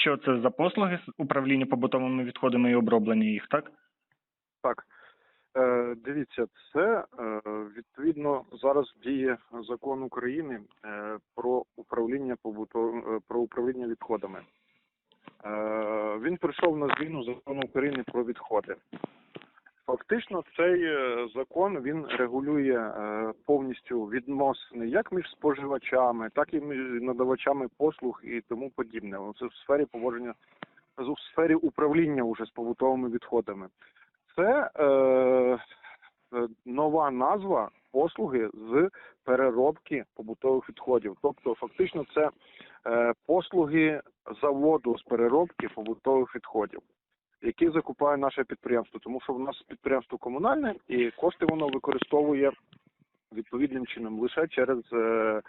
що це за послуги з управління побутовими відходами і оброблення їх, так? Так. Е, дивіться, це е, відповідно зараз діє закон України е, про управління побутов... е, про управління відходами. Е, він прийшов на зміну закону України про відходи. Фактично, цей е, закон він регулює е, повністю відносини як між споживачами, так і між надавачами послуг і тому подібне. Це в сфері поводження в сфері управління уже з побутовими відходами. Це е, е, нова назва послуги з переробки побутових відходів. Тобто, фактично, це е, послуги заводу з переробки побутових відходів, які закупає наше підприємство. Тому що в нас підприємство комунальне і кошти воно використовує відповідним чином лише через е,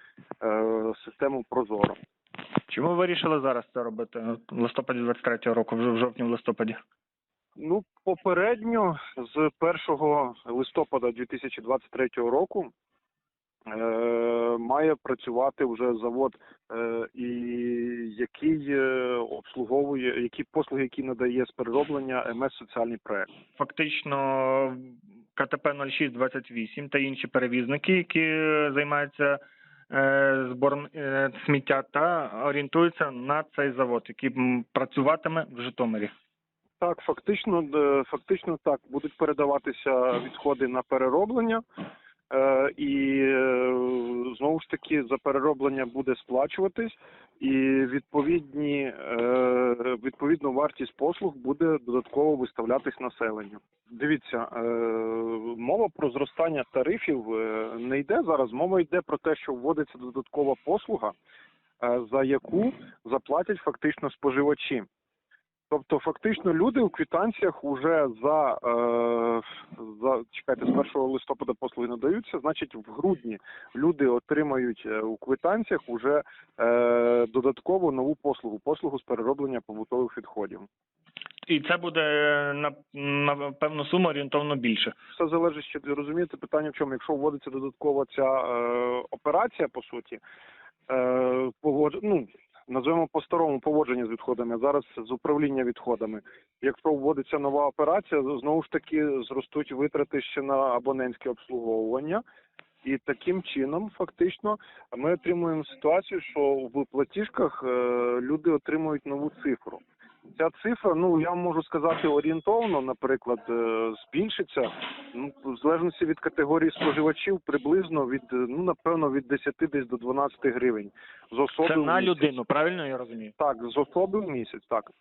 е, систему Прозоро. Чому ви вирішили зараз це робити в листопаді 23-го року, вже в жовтні в листопаді? Ну, попередньо з 1 листопада 2023 року е, має працювати вже завод, е, і який е, обслуговує, які послуги, які надає з перероблення МС соціальний проект. Фактично КТП 0628 та інші перевізники, які займаються е, збором е, сміття та орієнтуються на цей завод, який працюватиме в Житомирі. Так, фактично, фактично так будуть передаватися відходи на перероблення. Е, І е, знову ж таки за перероблення буде сплачуватись, і відповідні е, відповідно вартість послуг буде додатково виставлятись населенню. Дивіться, мова про зростання тарифів не йде зараз. Мова йде про те, що вводиться додаткова послуга, за яку заплатять фактично споживачі. Тобто, фактично, люди у квитанціях вже за, е, за чекайте, з 1 листопада послуги надаються. Значить, в грудні люди отримають е, у квитанціях вже е, додатково нову послугу послугу з перероблення побутових відходів. І це буде е, на, на певну суму орієнтовно більше. Все залежить ще розумієте питання в чому. Якщо вводиться додаткова ця е, операція, по суті, е, ну, називаємо по-старому поводження з відходами, зараз з управління відходами. Якщо вводиться нова операція, знову ж таки зростуть витрати ще на абонентське обслуговування. І таким чином, фактично, ми отримуємо ситуацію, що в платіжках е, люди отримують нову цифру. Ця цифра, ну я можу сказати орієнтовно, наприклад, е, збільшиться ну в залежності від категорії споживачів, приблизно від ну напевно від 10 десь до 12 гривень з особи Це в на місяць. людину, правильно я розумію? Так, з особи в місяць, так.